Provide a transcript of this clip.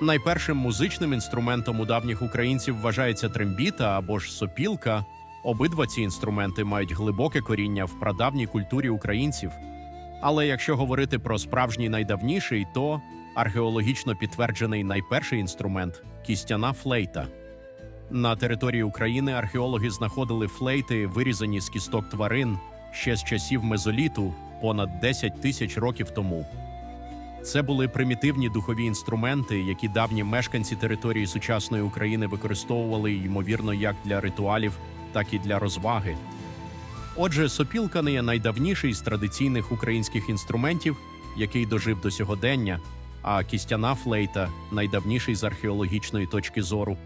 Найпершим музичним інструментом у давніх українців вважається трембіта або ж сопілка. Обидва ці інструменти мають глибоке коріння в прадавній культурі українців. Але якщо говорити про справжній найдавніший, то археологічно підтверджений найперший інструмент кістяна флейта. На території України археологи знаходили флейти, вирізані з кісток тварин ще з часів мезоліту понад 10 тисяч років тому. Це були примітивні духові інструменти, які давні мешканці території сучасної України використовували ймовірно як для ритуалів, так і для розваги. Отже, сопілка не є найдавніший з традиційних українських інструментів, який дожив до сьогодення, а кістяна флейта найдавніший з археологічної точки зору.